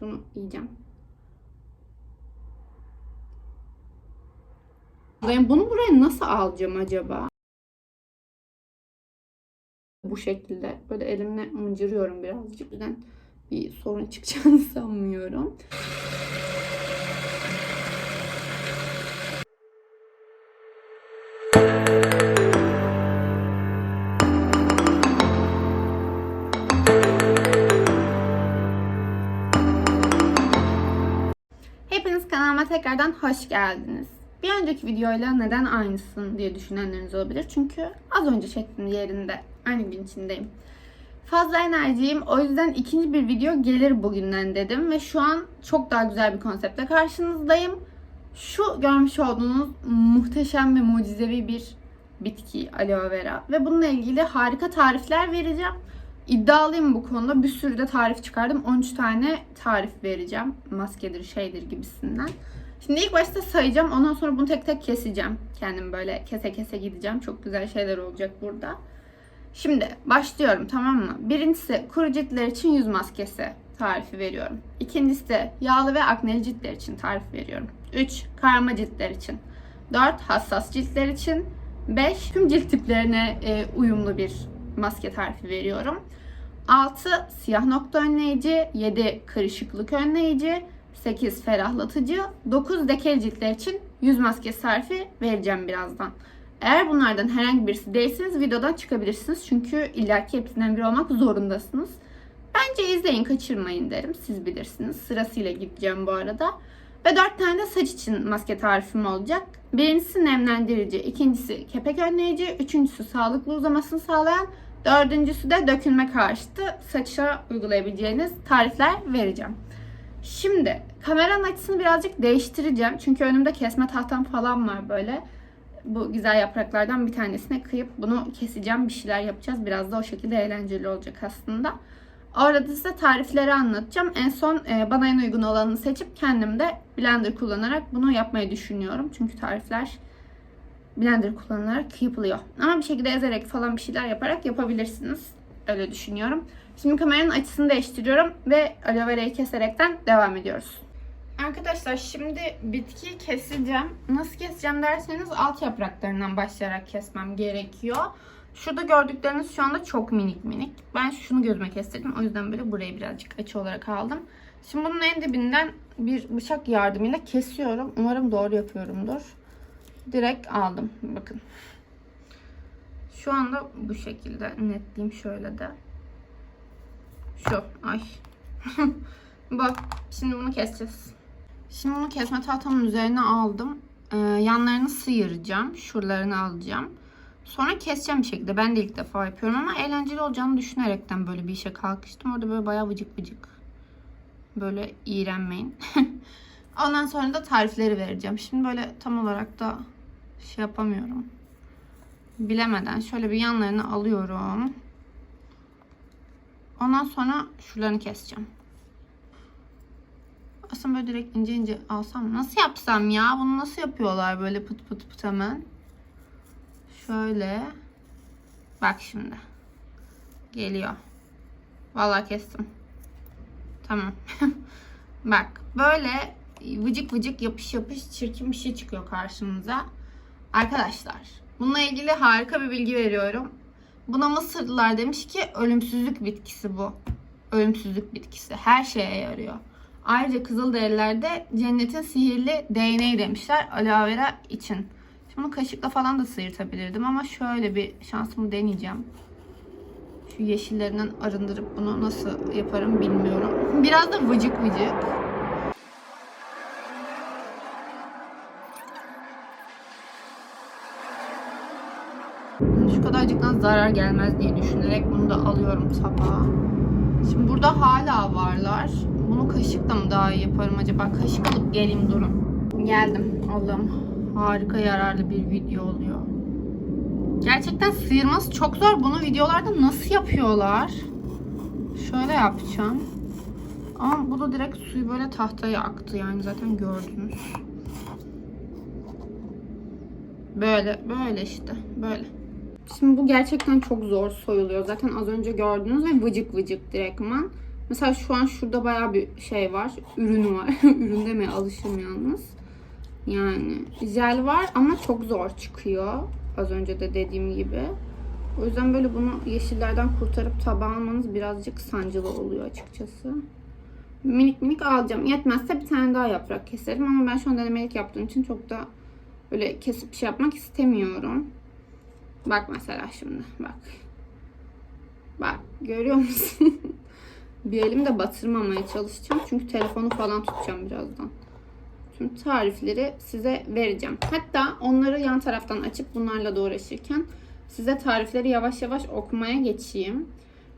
Şunu yiyeceğim. Ben bunu buraya nasıl alacağım acaba? Bu şekilde böyle elimle mıncırıyorum birazcık. Birden bir sorun çıkacağını sanmıyorum. Tekrardan hoş geldiniz. Bir önceki videoyla neden aynısın diye düşünenleriniz olabilir. Çünkü az önce çektim yerinde. Aynı gün içindeyim. Fazla enerjiyim. O yüzden ikinci bir video gelir bugünden dedim. Ve şu an çok daha güzel bir konseptle karşınızdayım. Şu görmüş olduğunuz muhteşem ve mucizevi bir bitki aloe vera. Ve bununla ilgili harika tarifler vereceğim. İddialıyım bu konuda. Bir sürü de tarif çıkardım. 13 tane tarif vereceğim. Maskedir, şeydir gibisinden. Şimdi ilk başta sayacağım. Ondan sonra bunu tek tek keseceğim. Kendim böyle kese kese gideceğim. Çok güzel şeyler olacak burada. Şimdi başlıyorum tamam mı? Birincisi kuru ciltler için yüz maskesi tarifi veriyorum. İkincisi de yağlı ve akneli ciltler için tarif veriyorum. 3. Karma ciltler için. 4. Hassas ciltler için. 5. Tüm cilt tiplerine e, uyumlu bir maske tarifi veriyorum. 6. Siyah nokta önleyici. 7. Kırışıklık önleyici. 8. Ferahlatıcı. 9. Lekeli ciltler için yüz maskesi tarifi vereceğim birazdan. Eğer bunlardan herhangi birisi değilseniz videodan çıkabilirsiniz. Çünkü illaki hepsinden biri olmak zorundasınız. Bence izleyin kaçırmayın derim. Siz bilirsiniz. Sırasıyla gideceğim bu arada. Ve 4 tane de saç için maske tarifim olacak. Birincisi nemlendirici, ikincisi kepek önleyici, üçüncüsü sağlıklı uzamasını sağlayan, dördüncüsü de dökülme karşıtı saça uygulayabileceğiniz tarifler vereceğim. Şimdi kameranın açısını birazcık değiştireceğim. Çünkü önümde kesme tahtam falan var böyle. Bu güzel yapraklardan bir tanesine kıyıp bunu keseceğim. Bir şeyler yapacağız. Biraz da o şekilde eğlenceli olacak aslında. Orada size tarifleri anlatacağım. En son e, bana en uygun olanını seçip kendim de blender kullanarak bunu yapmayı düşünüyorum. Çünkü tarifler blender kullanılarak yapılıyor. Ama bir şekilde ezerek falan bir şeyler yaparak yapabilirsiniz. Öyle düşünüyorum. Şimdi kameranın açısını değiştiriyorum ve aloe verayı keserekten devam ediyoruz. Arkadaşlar şimdi bitkiyi keseceğim. Nasıl keseceğim derseniz alt yapraklarından başlayarak kesmem gerekiyor. Şurada gördükleriniz şu anda çok minik minik. Ben şunu gözüme kestirdim. O yüzden böyle burayı birazcık açı olarak aldım. Şimdi bunun en dibinden bir bıçak yardımıyla kesiyorum. Umarım doğru yapıyorumdur. Direkt aldım. Bakın. Şu anda bu şekilde netleyeyim şöyle de. Şu. Ay. bu. Şimdi bunu keseceğiz. Şimdi bunu kesme tahtamın üzerine aldım. Ee, yanlarını sıyıracağım. Şuralarını alacağım. Sonra keseceğim bir şekilde. Ben de ilk defa yapıyorum ama eğlenceli olacağını düşünerekten böyle bir işe kalkıştım. Orada böyle bayağı vıcık vıcık. Böyle iğrenmeyin. Ondan sonra da tarifleri vereceğim. Şimdi böyle tam olarak da şey yapamıyorum. Bilemeden şöyle bir yanlarını alıyorum. Ondan sonra şuralarını keseceğim. Aslında böyle direkt ince ince alsam nasıl yapsam ya? Bunu nasıl yapıyorlar böyle pıt pıt pıt hemen? Şöyle. Bak şimdi. Geliyor. Vallahi kestim. Tamam. Bak böyle vıcık vıcık yapış yapış çirkin bir şey çıkıyor karşınıza. Arkadaşlar bununla ilgili harika bir bilgi veriyorum. Buna Mısırlılar demiş ki ölümsüzlük bitkisi bu. Ölümsüzlük bitkisi. Her şeye yarıyor. Ayrıca Kızılderililerde cennetin sihirli değneği demişler aloe vera için. Şimdi bunu kaşıkla falan da sıyırtabilirdim ama şöyle bir şansımı deneyeceğim. Şu yeşillerinden arındırıp bunu nasıl yaparım bilmiyorum. Biraz da vıcık vıcık. Şu kadarcıktan zarar gelmez diye düşünerek bunu da alıyorum tabağa. Şimdi burada hala varlar. Bunu kaşıkla mı daha iyi yaparım acaba? Kaşık alıp geleyim durun. Geldim. Allah'ım harika yararlı bir video oluyor. Gerçekten sıyırması çok zor. Bunu videolarda nasıl yapıyorlar? Şöyle yapacağım. Ama bu da direkt suyu böyle tahtaya aktı yani zaten gördünüz. Böyle, böyle işte, böyle. Şimdi bu gerçekten çok zor soyuluyor. Zaten az önce gördünüz ve vıcık vıcık direktman. Mesela şu an şurada bayağı bir şey var. Ürün var. Ürün demeye alışım yalnız. Yani jel var ama çok zor çıkıyor. Az önce de dediğim gibi. O yüzden böyle bunu yeşillerden kurtarıp tabağa almanız birazcık sancılı oluyor açıkçası. Minik minik alacağım. Yetmezse bir tane daha yaprak keserim ama ben şu an denemelik yaptığım için çok da böyle kesip şey yapmak istemiyorum. Bak mesela şimdi bak. Bak görüyor musun? bir elimde batırmamaya çalışacağım. Çünkü telefonu falan tutacağım birazdan. Tüm tarifleri size vereceğim. Hatta onları yan taraftan açıp bunlarla da uğraşırken size tarifleri yavaş yavaş okumaya geçeyim.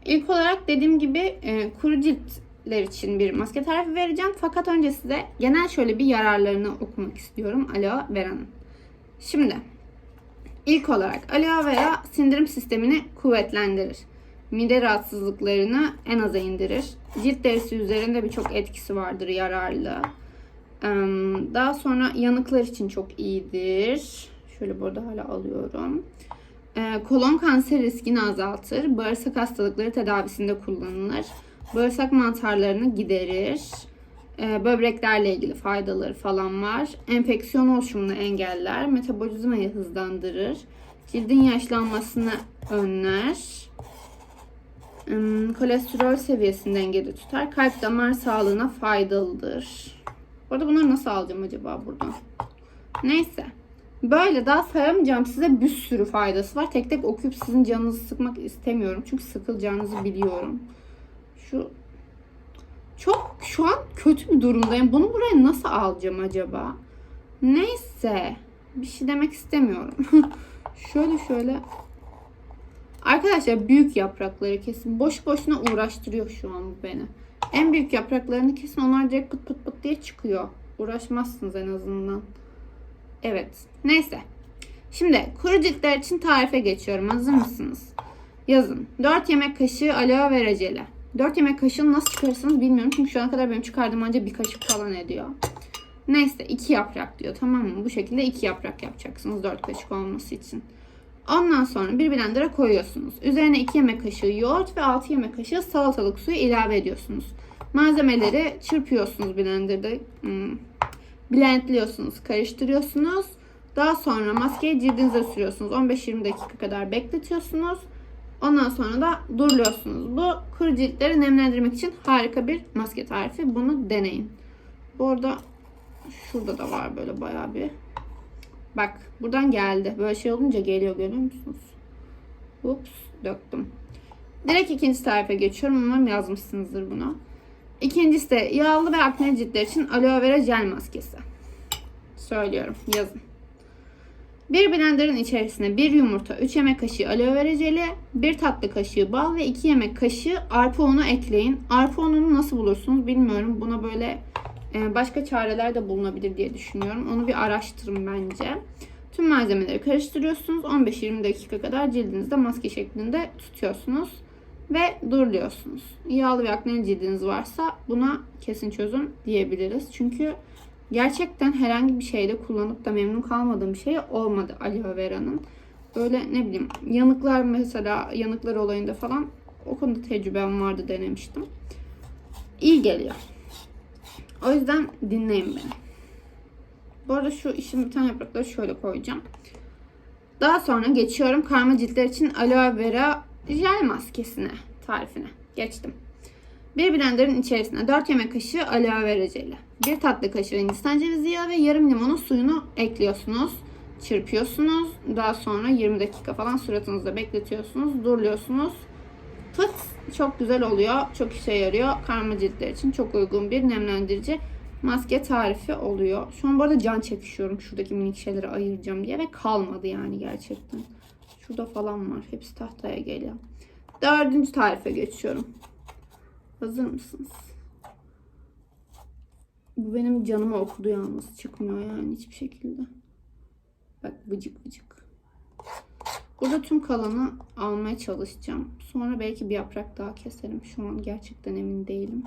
İlk olarak dediğim gibi e, kuru ciltler için bir maske tarifi vereceğim. Fakat önce size genel şöyle bir yararlarını okumak istiyorum aloe vera'nın. Şimdi ilk olarak aloe vera sindirim sistemini kuvvetlendirir. Mide rahatsızlıklarını en aza indirir. Cilt derisi üzerinde birçok etkisi vardır yararlı. Daha sonra yanıklar için çok iyidir. Şöyle burada hala alıyorum. Ee, kolon kanseri riskini azaltır. Bağırsak hastalıkları tedavisinde kullanılır. Bağırsak mantarlarını giderir. Ee, böbreklerle ilgili faydaları falan var. Enfeksiyon oluşumunu engeller. Metabolizmayı hızlandırır. Cildin yaşlanmasını önler. Kolesterol seviyesini dengede tutar. Kalp damar sağlığına faydalıdır. Bu bunları nasıl alacağım acaba buradan? Neyse. Böyle daha sayamayacağım size bir sürü faydası var. Tek tek okuyup sizin canınızı sıkmak istemiyorum. Çünkü sıkılacağınızı biliyorum. Şu çok şu an kötü bir durumdayım. Bunu buraya nasıl alacağım acaba? Neyse. Bir şey demek istemiyorum. şöyle şöyle. Arkadaşlar büyük yaprakları kesin. Boş boşuna uğraştırıyor şu an bu beni. En büyük yapraklarını kesin onlar direkt pıt pıt pıt diye çıkıyor. Uğraşmazsınız en azından. Evet. Neyse. Şimdi kuru ciltler için tarife geçiyorum. Hazır mısınız? Yazın. 4 yemek kaşığı aloe vera jeli. 4 yemek kaşığını nasıl çıkarırsınız bilmiyorum. Çünkü şu ana kadar benim çıkardığım ancak bir kaşık falan ediyor. Neyse 2 yaprak diyor tamam mı? Bu şekilde 2 yaprak yapacaksınız 4 kaşık olması için. Ondan sonra bir blender'a koyuyorsunuz. Üzerine 2 yemek kaşığı yoğurt ve 6 yemek kaşığı salatalık suyu ilave ediyorsunuz. Malzemeleri çırpıyorsunuz blender'da. Hmm, blendliyorsunuz, karıştırıyorsunuz. Daha sonra maskeyi cildinize sürüyorsunuz. 15-20 dakika kadar bekletiyorsunuz. Ondan sonra da duruyorsunuz. Bu kuru ciltleri nemlendirmek için harika bir maske tarifi. Bunu deneyin. Bu arada şurada da var böyle bayağı bir. Bak buradan geldi. Böyle şey olunca geliyor görüyor musunuz? Ups döktüm. Direkt ikinci tarife geçiyorum. Umarım yazmışsınızdır bunu. İkincisi de yağlı ve akne ciltler için aloe vera jel maskesi. Söylüyorum yazın. Bir blenderın içerisine bir yumurta, 3 yemek kaşığı aloe vera jeli, 1 tatlı kaşığı bal ve 2 yemek kaşığı arpa unu ekleyin. Arpa ununu nasıl bulursunuz bilmiyorum. Buna böyle e, başka çareler de bulunabilir diye düşünüyorum. Onu bir araştırın bence. Tüm malzemeleri karıştırıyorsunuz. 15-20 dakika kadar cildinizde maske şeklinde tutuyorsunuz ve duruyorsunuz. Yağlı ve akneli cildiniz varsa buna kesin çözüm diyebiliriz. Çünkü gerçekten herhangi bir şeyde kullanıp da memnun kalmadığım bir şey olmadı aloe vera'nın. Böyle ne bileyim yanıklar mesela yanıklar olayında falan o konuda tecrübem vardı denemiştim. İyi geliyor. O yüzden dinleyin beni. Bu arada şu işin tane yaprakları şöyle koyacağım. Daha sonra geçiyorum karma ciltler için aloe vera jel maskesine tarifine. Geçtim. Bir blenderın içerisine 4 yemek kaşığı aloe vera jeli, 1 tatlı kaşığı hindistan cevizi yağı ve yarım limonun suyunu ekliyorsunuz. Çırpıyorsunuz. Daha sonra 20 dakika falan suratınızda bekletiyorsunuz. Duruyorsunuz. Fıt çok güzel oluyor. Çok işe yarıyor. Karma ciltler için çok uygun bir nemlendirici maske tarifi oluyor. Şu an bu arada can çekişiyorum. Şuradaki minik şeyleri ayıracağım diye ve kalmadı yani gerçekten. Şurada falan var. Hepsi tahtaya geliyor. Dördüncü tarife geçiyorum. Hazır mısınız? Bu benim canıma okudu yalnız. Çıkmıyor yani hiçbir şekilde. Bak vıcık vıcık. Burada tüm kalanı almaya çalışacağım. Sonra belki bir yaprak daha keserim. Şu an gerçekten emin değilim.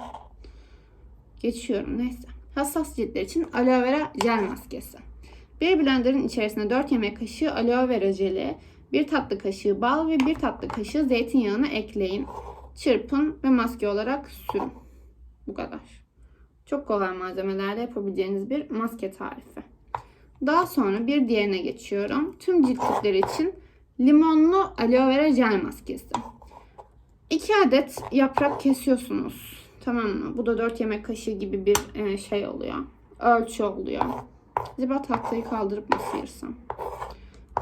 Geçiyorum neyse. Hassas ciltler için aloe vera jel maskesi. Bir blenderın içerisine 4 yemek kaşığı aloe vera jeli, 1 tatlı kaşığı bal ve 1 tatlı kaşığı zeytinyağını ekleyin. Çırpın ve maske olarak sürün. Bu kadar. Çok kolay malzemelerle yapabileceğiniz bir maske tarifi. Daha sonra bir diğerine geçiyorum. Tüm cilt tipleri için limonlu aloe vera jel maskesi. 2 adet yaprak kesiyorsunuz. Tamam mı? Bu da 4 yemek kaşığı gibi bir e, şey oluyor. Ölçü oluyor. Acaba tahtayı kaldırıp mı sıyırsam?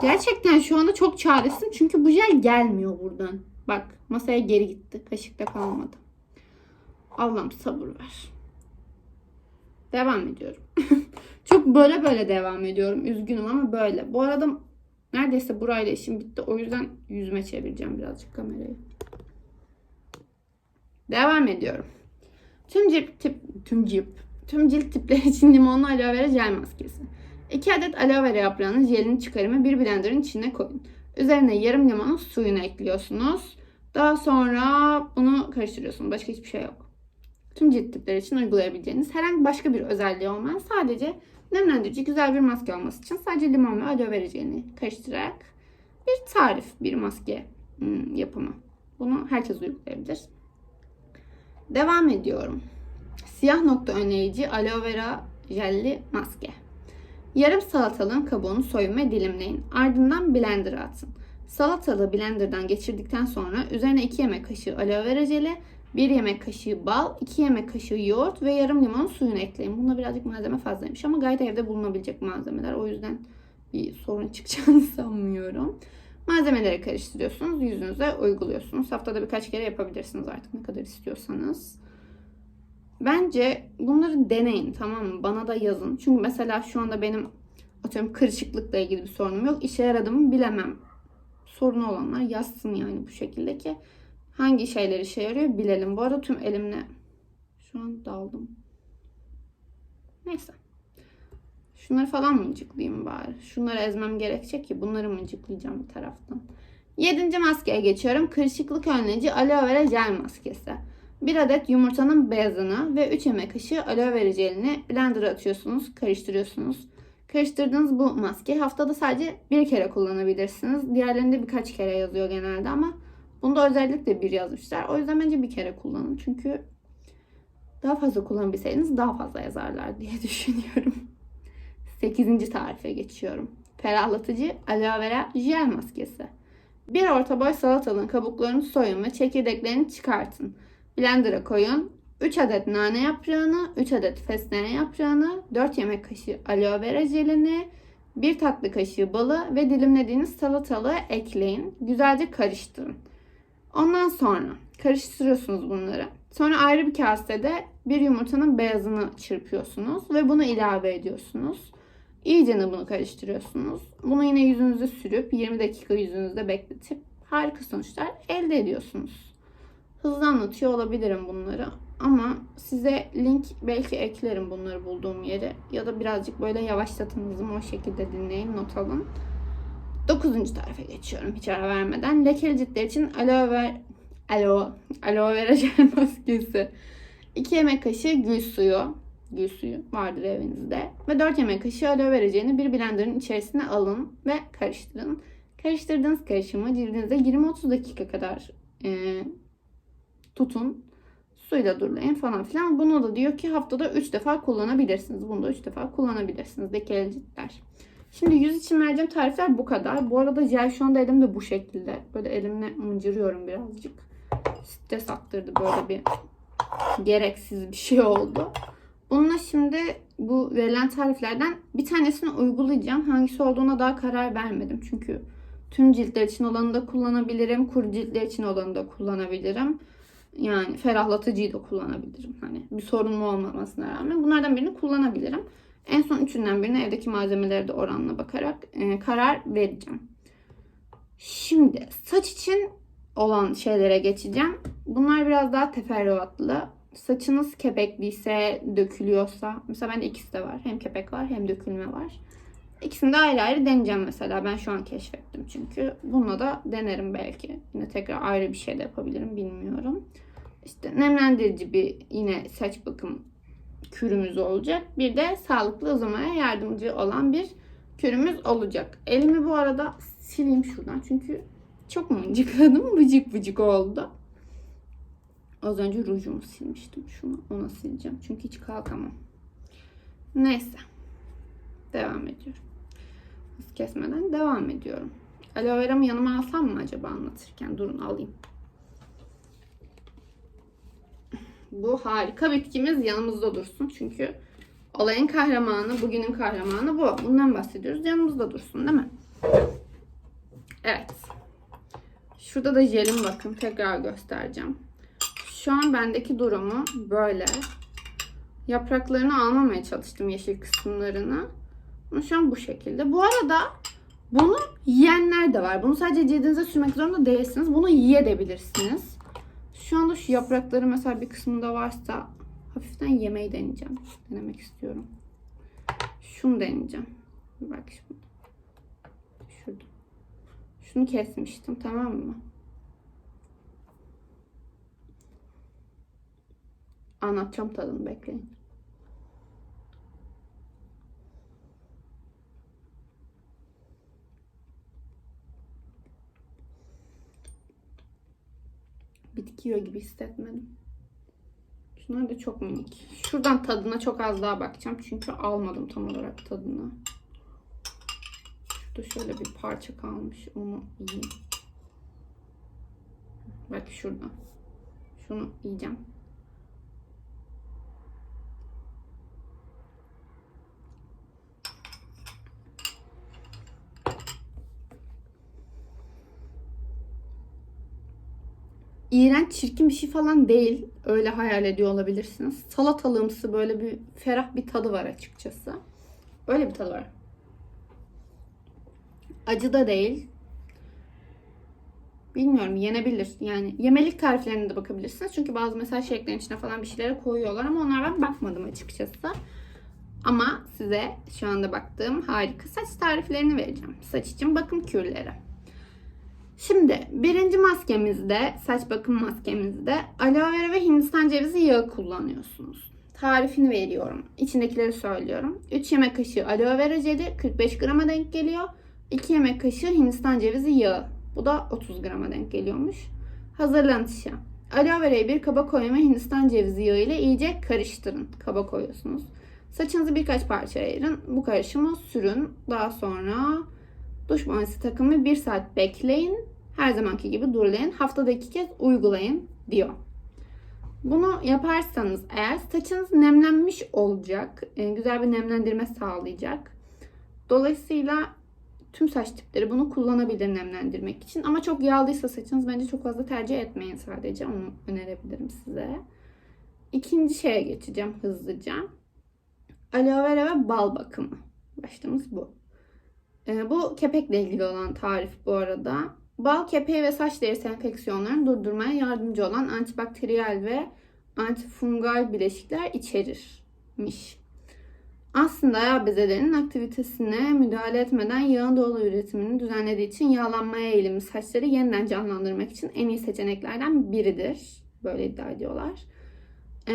Gerçekten şu anda çok çaresizim çünkü bu jel gelmiyor buradan. Bak masaya geri gitti. Kaşıkta kalmadı. Allah'ım sabır ver. Devam ediyorum. çok böyle böyle devam ediyorum. Üzgünüm ama böyle. Bu arada neredeyse burayla işim bitti. O yüzden yüzüme çevireceğim birazcık kamerayı. Devam ediyorum. Tüm cilt tip tüm cilt tüm cilt tipleri için limonlu aloe vera jel maskesi. 2 adet aloe vera yaprağının jelini çıkarımı bir blenderın içine koyun. Üzerine yarım limonun suyunu ekliyorsunuz. Daha sonra bunu karıştırıyorsunuz. Başka hiçbir şey yok. Tüm cilt tipleri için uygulayabileceğiniz herhangi başka bir özelliği olmayan sadece nemlendirici güzel bir maske olması için sadece limon ve aloe vera jelini karıştırarak bir tarif, bir maske hmm, yapımı. Bunu herkes uygulayabilir. Devam ediyorum. Siyah nokta önleyici aloe vera jelli maske. Yarım salatalığın kabuğunu soyun ve dilimleyin. Ardından blender'a atın. Salatalığı blenderdan geçirdikten sonra üzerine 2 yemek kaşığı aloe vera jeli, 1 yemek kaşığı bal, 2 yemek kaşığı yoğurt ve yarım limon suyunu ekleyin. Bunda birazcık malzeme fazlaymış ama gayet evde bulunabilecek malzemeler. O yüzden bir sorun çıkacağını sanmıyorum. Malzemeleri karıştırıyorsunuz, yüzünüze uyguluyorsunuz. Haftada birkaç kere yapabilirsiniz artık ne kadar istiyorsanız. Bence bunları deneyin tamam mı? Bana da yazın. Çünkü mesela şu anda benim atıyorum kırışıklıkla ilgili bir sorunum yok. İşe yaradığımı bilemem. Sorunu olanlar yazsın yani bu şekilde ki hangi şeyler işe yarıyor bilelim. Bu arada tüm elimle şu an daldım. Neyse. Şunları falan mı mıcıklayayım bari? Şunları ezmem gerekecek ki bunları mıcıklayacağım bir taraftan. Yedinci maskeye geçiyorum. Kırışıklık önleyici aloe vera jel maskesi. 1 adet yumurtanın beyazını ve 3 yemek kaşığı aloe vera jelini blender'a atıyorsunuz, karıştırıyorsunuz. Karıştırdığınız bu maske haftada sadece bir kere kullanabilirsiniz. Diğerlerinde birkaç kere yazıyor genelde ama bunda özellikle bir yazmışlar. O yüzden bence bir kere kullanın. Çünkü daha fazla kullanabilseydiniz daha fazla yazarlar diye düşünüyorum. 8. tarife geçiyorum. Ferahlatıcı aloe vera jel maskesi. Bir orta boy salatalığın kabuklarını soyun ve çekirdeklerini çıkartın. Blender'a koyun. 3 adet nane yaprağını, 3 adet fesleğen yaprağını, 4 yemek kaşığı aloe vera jelini, 1 tatlı kaşığı balı ve dilimlediğiniz salatalığı ekleyin. Güzelce karıştırın. Ondan sonra karıştırıyorsunuz bunları. Sonra ayrı bir kasede bir yumurtanın beyazını çırpıyorsunuz ve bunu ilave ediyorsunuz. İyice bunu karıştırıyorsunuz. Bunu yine yüzünüze sürüp 20 dakika yüzünüzde bekletip harika sonuçlar elde ediyorsunuz. Hızlı anlatıyor olabilirim bunları ama size link belki eklerim bunları bulduğum yere ya da birazcık böyle yavaşlatın hızımı o şekilde dinleyin not alın. 9. tarife geçiyorum hiç ara vermeden. Lekeli ciltler için aloe ver aloe, aloe vera jel maskesi. 2 yemek kaşığı gül suyu. Gül suyu vardır evinizde. Ve 4 yemek kaşığı aloe vera jelini bir blenderın içerisine alın ve karıştırın. Karıştırdığınız karışımı cildinize 20-30 dakika kadar e, tutun. Suyla durulayın falan filan. Bunu da diyor ki haftada 3 defa kullanabilirsiniz. Bunu da 3 defa kullanabilirsiniz. Lekeli ciltler. Şimdi yüz için vereceğim tarifler bu kadar. Bu arada jel şu anda elimde bu şekilde. Böyle elimle mıncırıyorum birazcık. Stres attırdı böyle bir gereksiz bir şey oldu. Bununla şimdi bu verilen tariflerden bir tanesini uygulayacağım. Hangisi olduğuna daha karar vermedim. Çünkü tüm ciltler için olanı da kullanabilirim. Kuru ciltler için olanı da kullanabilirim. Yani ferahlatıcıyı da kullanabilirim. Hani bir sorunum olmamasına rağmen bunlardan birini kullanabilirim. En son üçünden birini evdeki malzemelere de oranla bakarak e, karar vereceğim. Şimdi saç için olan şeylere geçeceğim. Bunlar biraz daha teferruatlı. Saçınız kepekliyse, dökülüyorsa. Mesela bende ikisi de var. Hem kepek var hem dökülme var. İkisini de ayrı ayrı deneyeceğim mesela. Ben şu an keşfettim çünkü. Bununla da denerim belki. Yine tekrar ayrı bir şey de yapabilirim bilmiyorum. İşte nemlendirici bir yine saç bakım kürümüz olacak. Bir de sağlıklı uzamaya yardımcı olan bir kürümüz olacak. Elimi bu arada sileyim şuradan çünkü çok mıncıkladım. Bıcık bıcık oldu. Az önce rujumu silmiştim. Şunu ona sileceğim. Çünkü hiç kalkamam. Neyse. Devam ediyorum. Hız kesmeden devam ediyorum. Aloe vera'mı yanıma alsam mı acaba anlatırken? Durun alayım. Bu harika bitkimiz yanımızda dursun. Çünkü olayın kahramanı, bugünün kahramanı bu. Bundan bahsediyoruz. Yanımızda dursun değil mi? Evet. Şurada da jelim bakın. Tekrar göstereceğim. Şu an bendeki durumu böyle. Yapraklarını almamaya çalıştım yeşil kısımlarını. Şu bu şekilde. Bu arada bunu yiyenler de var. Bunu sadece cildinize sürmek zorunda değilsiniz. Bunu yiyebilirsiniz. Şu anda şu yaprakları mesela bir kısmında varsa hafiften yemeği deneyeceğim. Denemek istiyorum. Şunu deneyeceğim. Bak şimdi. Şurada. Şunu kesmiştim tamam mı? Anlatacağım tadını bekleyin. Bitki yiyor gibi hissetmedim. Şunlar da çok minik. Şuradan tadına çok az daha bakacağım. Çünkü almadım tam olarak tadını. Şurada şöyle bir parça kalmış. Onu yiyeyim. Bak şurada. Şunu yiyeceğim. İğrenç, çirkin bir şey falan değil. Öyle hayal ediyor olabilirsiniz. Salatalığımsı böyle bir ferah bir tadı var açıkçası. Böyle bir tadı var. Acı da değil. Bilmiyorum yenebilir. Yani yemelik tariflerine de bakabilirsiniz. Çünkü bazı mesela shake'lerin içine falan bir şeylere koyuyorlar ama onlara ben bakmadım açıkçası. Ama size şu anda baktığım harika saç tariflerini vereceğim. Saç için bakım kürleri. Şimdi birinci maskemizde, saç bakım maskemizde aloe vera ve hindistan cevizi yağı kullanıyorsunuz. Tarifini veriyorum. İçindekileri söylüyorum. 3 yemek kaşığı aloe vera jeli 45 grama denk geliyor. 2 yemek kaşığı hindistan cevizi yağı. Bu da 30 grama denk geliyormuş. Hazırlanışı. Aloe verayı bir kaba koyun ve hindistan cevizi yağı ile iyice karıştırın. Kaba koyuyorsunuz. Saçınızı birkaç parça ayırın. Bu karışımı sürün. Daha sonra duş takın ve 1 saat bekleyin. Her zamanki gibi durulayın. Haftada iki kez uygulayın diyor. Bunu yaparsanız eğer saçınız nemlenmiş olacak. e, Güzel bir nemlendirme sağlayacak. Dolayısıyla tüm saç tipleri bunu kullanabilir nemlendirmek için. Ama çok yağlıysa saçınız bence çok fazla tercih etmeyin sadece. Onu önerebilirim size. İkinci şeye geçeceğim hızlıca. Aloe vera ve bal bakımı. Başlığımız bu. E, bu kepekle ilgili olan tarif bu arada. Bal kepeği ve saç derisi enfeksiyonlarını durdurmaya yardımcı olan antibakteriyel ve antifungal bileşikler içerirmiş. Aslında yağ bezelerinin aktivitesine müdahale etmeden yağın doğal üretimini düzenlediği için yağlanmaya eğilimli saçları yeniden canlandırmak için en iyi seçeneklerden biridir. Böyle iddia ediyorlar. Ee,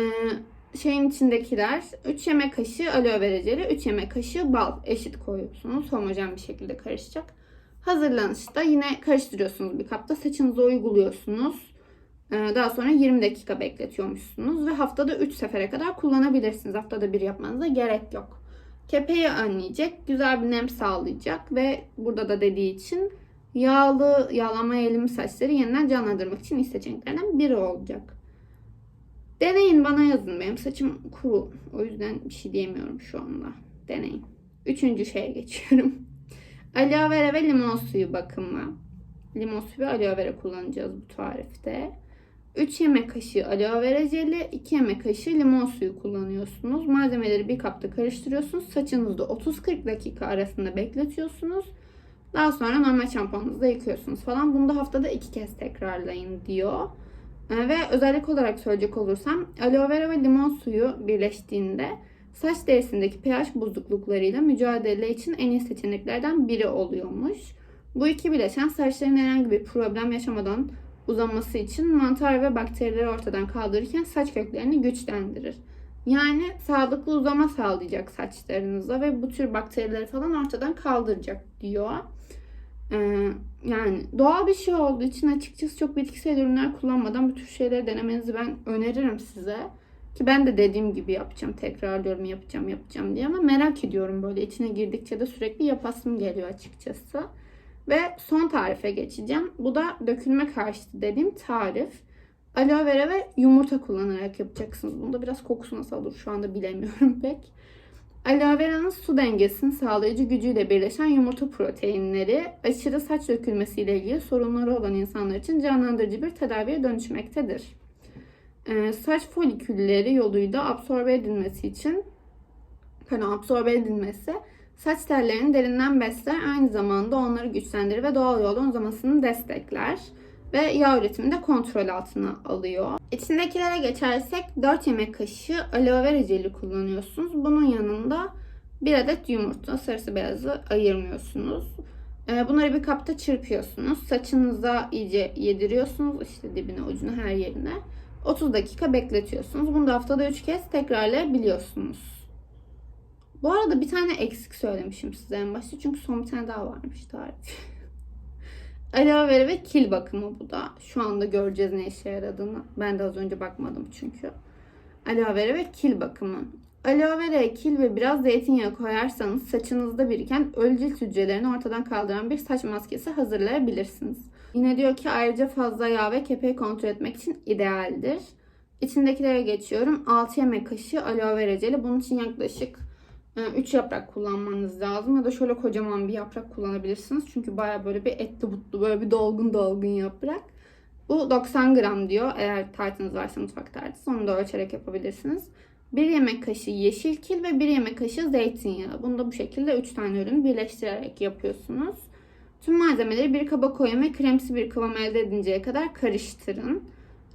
şeyin içindekiler 3 yemek kaşığı aloe vera jeli, 3 yemek kaşığı bal eşit koyuyorsunuz. Homojen bir şekilde karışacak. Hazırlanışta yine karıştırıyorsunuz bir kapta. Saçınıza uyguluyorsunuz. Ee, Daha sonra 20 dakika bekletiyormuşsunuz ve haftada 3 sefere kadar kullanabilirsiniz. Haftada bir yapmanıza gerek yok. Kepeği önleyecek, güzel bir nem sağlayacak ve burada da dediği için yağlı, yağlanma eğilimi saçları yeniden canlandırmak için iyi seçeneklerden biri olacak. Deneyin bana yazın. Benim saçım kuru. O yüzden bir şey diyemiyorum şu anda. Deneyin. Üçüncü şeye geçiyorum. Aloe vera ve limon suyu bakımı. Limon suyu ve aloe vera kullanacağız bu tarifte. 3 yemek kaşığı aloe vera jeli, 2 yemek kaşığı limon suyu kullanıyorsunuz. Malzemeleri bir kapta karıştırıyorsunuz. Saçınızda 30-40 dakika arasında bekletiyorsunuz. Daha sonra normal şampuanınızla yıkıyorsunuz falan. Bunu da haftada 2 kez tekrarlayın diyor. Ee, Ve özellik olarak söyleyecek olursam aloe vera ve limon suyu birleştiğinde saç derisindeki pH bozukluklarıyla mücadele için en iyi seçeneklerden biri oluyormuş. Bu iki bileşen saçların herhangi bir problem yaşamadan uzanması için mantar ve bakterileri ortadan kaldırırken saç köklerini güçlendirir. Yani sağlıklı uzama sağlayacak saçlarınıza ve bu tür bakterileri falan ortadan kaldıracak diyor. Ee, yani doğal bir şey olduğu için açıkçası çok bitkisel ürünler kullanmadan bu tür şeyleri denemenizi ben öneririm size. Ki ben de dediğim gibi yapacağım. Tekrarlıyorum yapacağım yapacağım diye ama merak ediyorum böyle içine girdikçe de sürekli yapasım geliyor açıkçası. Ve son tarife geçeceğim. Bu da dökülme karşıtı dediğim tarif. Aloe vera ve yumurta kullanarak yapacaksınız. Bunda biraz kokusu nasıl olur şu anda bilemiyorum pek. Aloe vera'nın su dengesini sağlayıcı gücüyle birleşen yumurta proteinleri aşırı saç dökülmesiyle ilgili sorunları olan insanlar için canlandırıcı bir tedaviye dönüşmektedir. Ee, saç folikülleri yoluyla absorbe edilmesi için pardon, absorbe edilmesi saç tellerini derinden besler aynı zamanda onları güçlendirir ve doğal yolla uzamasını destekler ve yağ üretimini de kontrol altına alıyor. İçindekilere geçersek 4 yemek kaşığı aloe vera jeli kullanıyorsunuz. Bunun yanında bir adet yumurta sarısı beyazı ayırmıyorsunuz. Ee, Bunları bir kapta çırpıyorsunuz. Saçınıza iyice yediriyorsunuz. işte dibine, ucuna, her yerine. 30 dakika bekletiyorsunuz. Bunu da haftada 3 kez tekrarlayabiliyorsunuz. Bu arada bir tane eksik söylemişim size en başta. Çünkü son bir tane daha varmış tarif. Aloe vera ve kil bakımı bu da. Şu anda göreceğiz ne işe yaradığını. Ben de az önce bakmadım çünkü. Aloe vera ve kil bakımı. Aloe vera, kil ve biraz zeytinyağı koyarsanız saçınızda biriken ölü cilt hücrelerini ortadan kaldıran bir saç maskesi hazırlayabilirsiniz. Yine diyor ki ayrıca fazla yağ ve kepeği kontrol etmek için idealdir. İçindekilere geçiyorum. 6 yemek kaşığı aloe vera jeli. Bunun için yaklaşık 3 yaprak kullanmanız lazım. Ya da şöyle kocaman bir yaprak kullanabilirsiniz. Çünkü baya böyle bir etli butlu, böyle bir dolgun dolgun yaprak. Bu 90 gram diyor. Eğer tartınız varsa mutfak tartısı onu da ölçerek yapabilirsiniz. 1 yemek kaşığı yeşil kil ve 1 yemek kaşığı zeytinyağı. Bunu da bu şekilde 3 tane ürünü birleştirerek yapıyorsunuz. Tüm malzemeleri bir kaba koyun ve kremsi bir kıvam elde edinceye kadar karıştırın.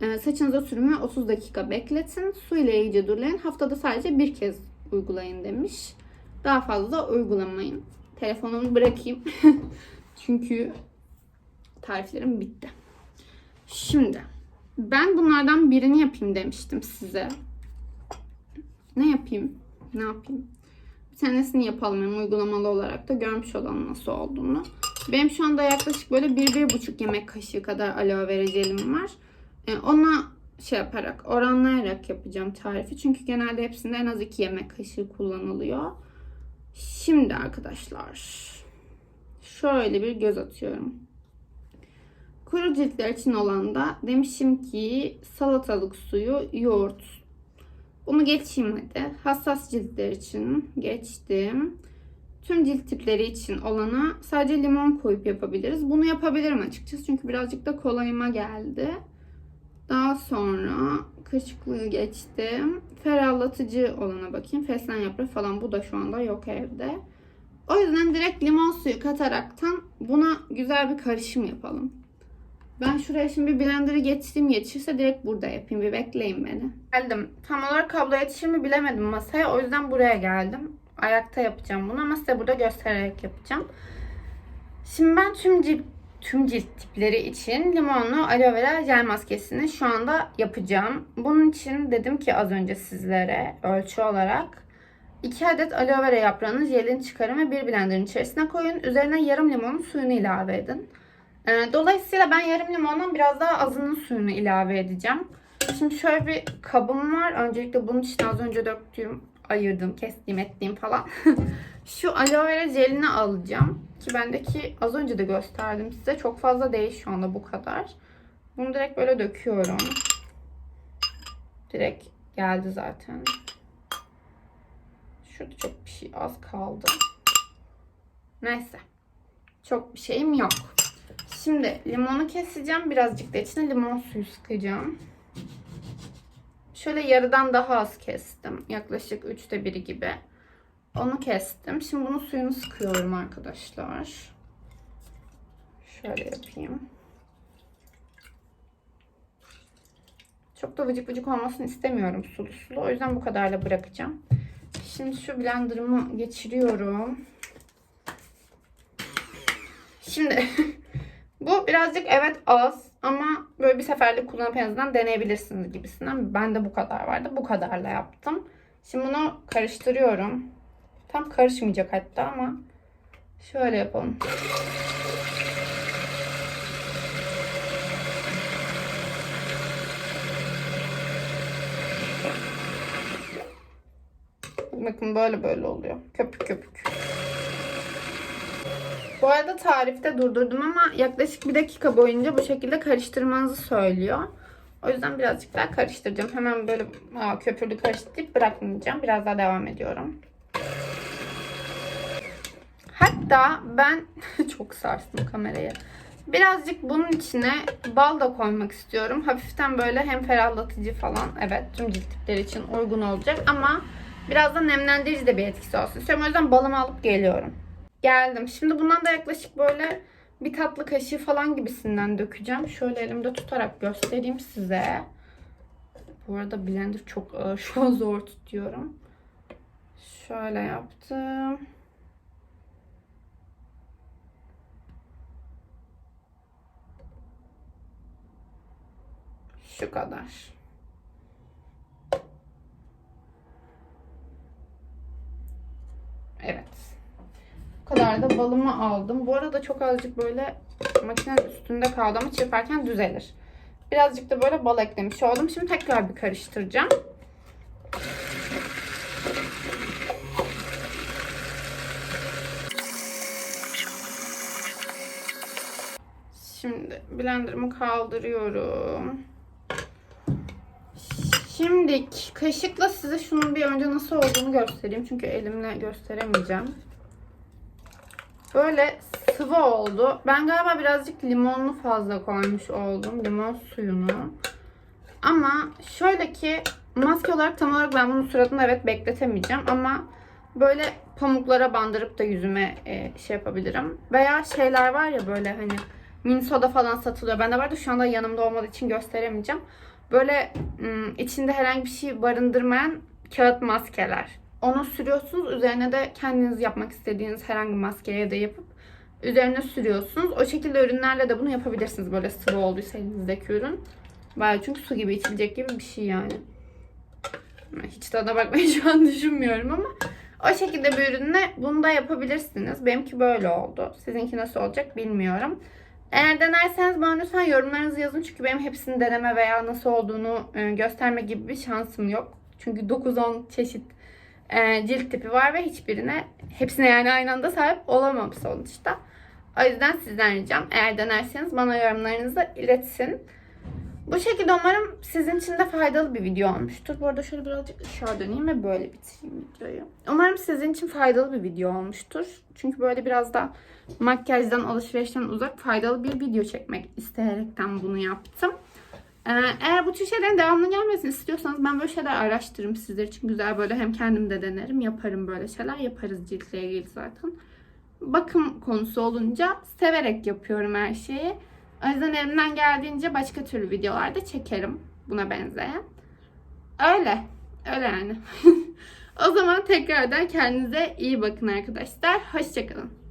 Ee, Saçınıza sürümü 30 dakika bekletin. Su ile iyice durulayın. Haftada sadece bir kez uygulayın demiş. Daha fazla uygulamayın. Telefonumu bırakayım. Çünkü tariflerim bitti. Şimdi ben bunlardan birini yapayım demiştim size. Ne yapayım? Ne yapayım? Bir tanesini yapalım hem uygulamalı olarak da görmüş olalım nasıl olduğunu. Benim şu anda yaklaşık böyle 1-1,5 yemek kaşığı kadar aloe vera jelim var. Ee, ona şey yaparak, oranlayarak yapacağım tarifi. Çünkü genelde hepsinde en az 2 yemek kaşığı kullanılıyor. Şimdi arkadaşlar şöyle bir göz atıyorum. Kuru ciltler için olan da demişim ki salatalık suyu, yoğurt. Bunu geçeyim hadi. Hassas ciltler için geçtim. Tüm cilt tipleri için olana sadece limon koyup yapabiliriz. Bunu yapabilirim açıkçası çünkü birazcık da kolayıma geldi. Daha sonra kırışıklığı geçtim. Ferahlatıcı olana bakayım. Fesleğen yaprağı falan bu da şu anda yok evde. O yüzden direkt limon suyu kataraktan buna güzel bir karışım yapalım. Ben şuraya şimdi bir blender'ı getireyim. Yetişirse direkt burada yapayım. Bir bekleyin beni. Geldim. Tam olarak kablo yetişir mi bilemedim masaya. O yüzden buraya geldim. Ayakta yapacağım bunu ama size burada göstererek yapacağım. Şimdi ben tüm cilt tüm cilt tipleri için limonlu aloe vera jel maskesini şu anda yapacağım. Bunun için dedim ki az önce sizlere ölçü olarak 2 adet aloe vera yaprağının jelini çıkarın ve bir blenderın içerisine koyun. Üzerine yarım limonun suyunu ilave edin. Ee, Dolayısıyla ben yarım limondan biraz daha azının suyunu ilave edeceğim. Şimdi şöyle bir kabım var. Öncelikle bunun için az önce döktüğüm, ayırdım, kestiğim, ettiğim falan. Şu aloe vera jelini alacağım. Ki bendeki az önce de gösterdim size. Çok fazla değil şu anda bu kadar. Bunu direkt böyle döküyorum. Direkt geldi zaten. Şurada çok bir şey az kaldı. Neyse. Çok bir şeyim yok. Şimdi limonu keseceğim. Birazcık da içine limon suyu sıkacağım. Şöyle yarıdan daha az kestim. Yaklaşık üçte biri gibi. Onu kestim. Şimdi bunun suyunu sıkıyorum arkadaşlar. Şöyle yapayım. Çok da vıcık vıcık olmasını istemiyorum sulu sulu. O yüzden bu kadarla bırakacağım. Şimdi şu blenderımı geçiriyorum. Şimdi bu birazcık evet az ama böyle bir seferlik kullanıp en azından deneyebilirsiniz gibisinden. Ben de bu kadar vardı. Bu kadarla yaptım. Şimdi bunu karıştırıyorum. Tam karışmayacak hatta ama şöyle yapalım. Bakın böyle böyle oluyor. Köpük köpük. Bu arada tarifte durdurdum ama yaklaşık bir dakika boyunca bu şekilde karıştırmanızı söylüyor. O yüzden birazcık daha karıştıracağım. Hemen böyle aa, köpürdü karıştırıp bırakmayacağım. Biraz daha devam ediyorum. Hatta ben çok sarstım kamerayı. Birazcık bunun içine bal da koymak istiyorum. Hafiften böyle hem ferahlatıcı falan. Evet tüm cilt tipleri için uygun olacak ama biraz da nemlendirici de bir etkisi olsun istiyorum. O yüzden balımı alıp geliyorum. Geldim. Şimdi bundan da yaklaşık böyle bir tatlı kaşığı falan gibisinden dökeceğim. Şöyle elimde tutarak göstereyim size. Bu arada blender çok ağır. Şu an zor tutuyorum. Şöyle yaptım. Şu kadar. Evet. Kadar da balımı aldım. Bu arada çok azıcık böyle makinenin üstünde kaldı ama çırparken düzelir. Birazcık da böyle bal eklemiş oldum. Şimdi tekrar bir karıştıracağım. Şimdi blenderımı kaldırıyorum. Şimdi kaşıkla size şunun bir önce nasıl olduğunu göstereyim. Çünkü elimle gösteremeyeceğim. Böyle sıvı oldu. Ben galiba birazcık limonlu fazla koymuş oldum. Limon suyunu. Ama şöyle ki maske olarak tam olarak ben bunu suratımda evet bekletemeyeceğim. Ama böyle pamuklara bandırıp da yüzüme e, şey yapabilirim. Veya şeyler var ya böyle hani mini soda falan satılıyor. Bende vardı şu anda yanımda olmadığı için gösteremeyeceğim. Böyle içinde herhangi bir şey barındırmayan kağıt maskeler. Onu sürüyorsunuz. Üzerine de kendiniz yapmak istediğiniz herhangi bir maskeye de yapıp üzerine sürüyorsunuz. O şekilde ürünlerle de bunu yapabilirsiniz. Böyle sıvı olduysa elinizdeki ürün. Bayağı çünkü su gibi içilecek gibi bir şey yani. Hiç tadına bakmayı şu an düşünmüyorum ama o şekilde bir ürünle bunu da yapabilirsiniz. Benimki böyle oldu. Sizinki nasıl olacak bilmiyorum. Eğer denerseniz bana lütfen yorumlarınızı yazın. Çünkü benim hepsini deneme veya nasıl olduğunu e, gösterme gibi bir şansım yok. Çünkü 9-10 çeşit e, cilt tipi var ve hiçbirine, hepsine yani aynı anda sahip olamam sonuçta. O yüzden sizden ricam eğer denerseniz bana yorumlarınızı iletsin. Bu şekilde umarım sizin için de faydalı bir video olmuştur. Bu arada şöyle birazcık aşağı döneyim ve böyle bitireyim videoyu. Umarım sizin için faydalı bir video olmuştur. Çünkü böyle biraz da makyajdan, alışverişten uzak faydalı bir video çekmek isteyerekten bunu yaptım. Ee, eğer bu tür şeylerin devamlı gelmesini istiyorsanız ben böyle şeyler araştırırım sizler için. Güzel böyle hem kendim de denerim, yaparım böyle şeyler. Yaparız ciltle ilgili zaten. Bakım konusu olunca severek yapıyorum her şeyi. O yüzden elimden geldiğince başka türlü videolarda çekerim buna benzeyen. Öyle. Öyle yani. o zaman tekrardan kendinize iyi bakın arkadaşlar. Hoşçakalın.